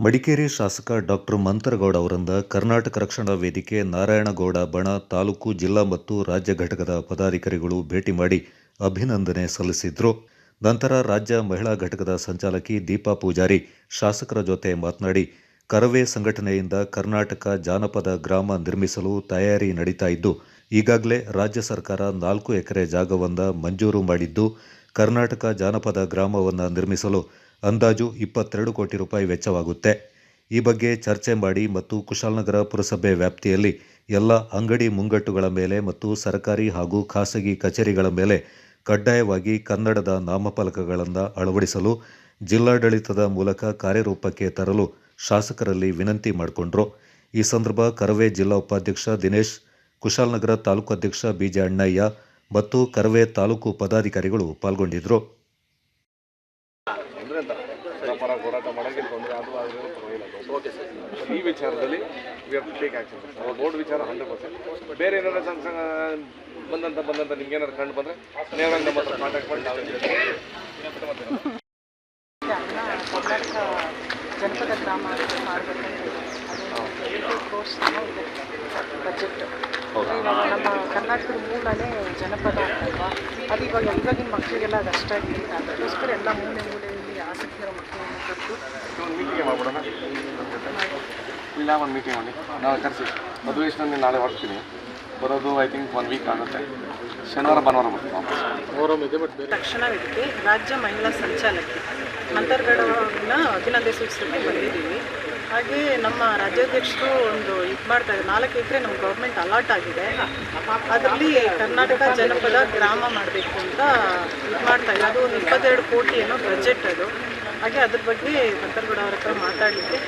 ಮಡಿಕೇರಿ ಶಾಸಕ ಡಾಕ್ಟರ್ ಮಂತರಗೌಡ ಅವರಿಂದ ಕರ್ನಾಟಕ ರಕ್ಷಣಾ ವೇದಿಕೆ ನಾರಾಯಣಗೌಡ ಬಣ ತಾಲೂಕು ಜಿಲ್ಲಾ ಮತ್ತು ರಾಜ್ಯ ಘಟಕದ ಪದಾಧಿಕಾರಿಗಳು ಭೇಟಿ ಮಾಡಿ ಅಭಿನಂದನೆ ಸಲ್ಲಿಸಿದ್ರು. ನಂತರ ರಾಜ್ಯ ಮಹಿಳಾ ಘಟಕದ ಸಂಚಾಲಕಿ ದೀಪಾ ಪೂಜಾರಿ, ಶಾಸಕರ ಜೊತೆ ಮಾತನಾಡಿ, ಕರವೇ ಸಂಘಟನೆಯಿಂದ ಕರ್ನಾಟಕ ಜಾನಪದ ಗ್ರಾಮ ನಿರ್ಮಿಸಲು ತಯಾರಿ ನಡೀತಾ ಇದ್ದು, ಈಗಾಗಲೇ ರಾಜ್ಯ ಸರ್ಕಾರ ನಾಲ್ಕು ಎಕರೆ ಜಾಗವನ್ನ ಮಂಜೂರು ಮಾಡಿದ್ದು, ಕರ್ನಾಟಕ ಜಾನಪದ ಗ್ರಾಮವನ್ನು ನಿರ್ಮಿಸಲು ಅಂದಾಜು ಇಪ್ಪತ್ತೆರಡು ಕೋಟಿ ರೂಪಾಯಿ ವೆಚ್ಚವಾಗುತ್ತೆ. ಈ ಬಗ್ಗೆ ಚರ್ಚೆ ಮಾಡಿ ಮತ್ತು ಕುಶಾಲನಗರ ಪುರಸಭೆ ವ್ಯಾಪ್ತಿಯಲ್ಲಿ ಎಲ್ಲ ಅಂಗಡಿ ಮುಂಗಟ್ಟುಗಳ ಮೇಲೆ ಮತ್ತು ಸರ್ಕಾರಿ ಹಾಗೂ ಖಾಸಗಿ ಕಚೇರಿಗಳ ಮೇಲೆ ಕಡ್ಡಾಯವಾಗಿ ಕನ್ನಡದ ನಾಮಫಲಕಗಳನ್ನು ಅಳವಡಿಸಲು ಜಿಲ್ಲಾಡಳಿತದ ಮೂಲಕ ಕಾರ್ಯರೂಪಕ್ಕೆ ತರಲು ಶಾಸಕರಲ್ಲಿ ವಿನಂತಿ ಮಾಡಿಕೊಂಡ್ರು. ಈ ಸಂದರ್ಭ ಕರವೇ ಜಿಲ್ಲಾ ಉಪಾಧ್ಯಕ್ಷ ದಿನೇಶ್, ಕುಶಾಲನಗರ ತಾಲೂಕು ಅಧ್ಯಕ್ಷ ಬಿಜೆ ಅಣ್ಣಯ್ಯ ಮತ್ತು ಕರವೇ ತಾಲೂಕು ಪದಾಧಿಕಾರಿಗಳು ಪಾಲ್ಗೊಂಡಿದ್ದರು ಅಂದ್ರೆ ಅಂತ ವ್ಯಾಪಾರ ಹೋರಾಟ ಮಾಡೋಕ್ಕೆ ತೊಂದರೆ ಅದು ಆದರೆ ಪರವಾಗಿಲ್ಲ. ಓಕೆ ಸರ್ ಈ ವಿಚಾರದಲ್ಲಿ we have to take action sir board ವಿಚಾರ ಹಂಡ್ರೆಡ್ ಪರ್ಸೆಂಟ್ ಬೇರೆ ಏನಾದ್ರು ಸಣ್ಣ ಸಣ್ಣ ಬಂದಂತ ಬಂದಂತ ನಿಮ್ಗೆ ಏನಾದ್ರು ಕಂಡು ಬಂದರೆ ನೇರವಾಗಿ ನಮ್ಮ ಹತ್ರ ಕಾಂಟ್ಯಾಕ್ಟ್ ಮಾಡಿ ನಾವೇ ಕರ್ನಾಟಕ ಜನಪದ ಗ್ರಾಮ ಮಾಡಬೇಕಂದ್ರೆ ಅದು ಬಜೆಟ್ ನಮ್ಮ ಕರ್ನಾಟಕದ ಮೂಲನೇ ಜನಪದ ಅಂತಲ್ವಾ ಅದು ಇವಾಗ ಇವಾಗಿನ ಮಕ್ಕಳಿಗೆಲ್ಲ ಅದು ಅಷ್ಟಾಗಿ ಅದಕ್ಕೋಸ್ಕರ ಎಲ್ಲ ಮೂಲೆ ಮೂಲೆಯಲ್ಲಿ ಆಸಕ್ತಿ ಇರೋ ಮಕ್ಕಳನ್ನು ಮೀಟಿಂಗ್ ಮಾಡ್ಬಿಡೋಣ ಇಲ್ಲ ಒಂದು ಮೀಟಿಂಗ್ ಮಾಡಿ ನಾವು ಕರೆಸಿ ಮದುವೆ ನಾಳೆ ಹೊರಡ್ತೀನಿ ಬರೋದು ಐ ಥಿಂಕ್ ಒನ್ ವೀಕ್ ಆಗುತ್ತೆ ಶನಿವಾರ ಭಾನುವಾರ ಬರ್ತೀನಿ ತಕ್ಷಣ ಇದಕ್ಕೆ ರಾಜ್ಯ ಮಹಿಳಾ ಸಂಚಾಲಕಿ ಮಂತರ್ಗಡವನ್ನ ಅಭಿನಂದನೆ ಸೂಚಿಸಲಿಕ್ಕೆ ಬಂದಿದ್ದೀವಿ. ಹಾಗೆ ನಮ್ಮ ರಾಜ್ಯಾಧ್ಯಕ್ಷರು ಒಂದು ಇದು ಮಾಡ್ತಾ ಇದ್ದಾರೆ. ನಾಲ್ಕು ಎಕರೆ ನಮ್ಮ ಗೌರ್ಮೆಂಟ್ ಅಲಾಟ್ ಆಗಿದೆ. ಅದರಲ್ಲಿ ಕರ್ನಾಟಕ ಜನಪದ ಗ್ರಾಮ ಮಾಡಬೇಕು ಅಂತ ಇದು ಮಾಡ್ತಾ ಇದ್ದಾರೆ. ಅದು ಒಂದು ಇಪ್ಪತ್ತೆರಡು ಕೋಟಿ ಏನೋ ಬಜೆಟ್ ಅದು. ಹಾಗೆ ಅದ್ರ ಬಗ್ಗೆ ಅಂತರ್ಗಡ ಅವರ ಹತ್ರ ಮಾತಾಡಲಿಕ್ಕೆ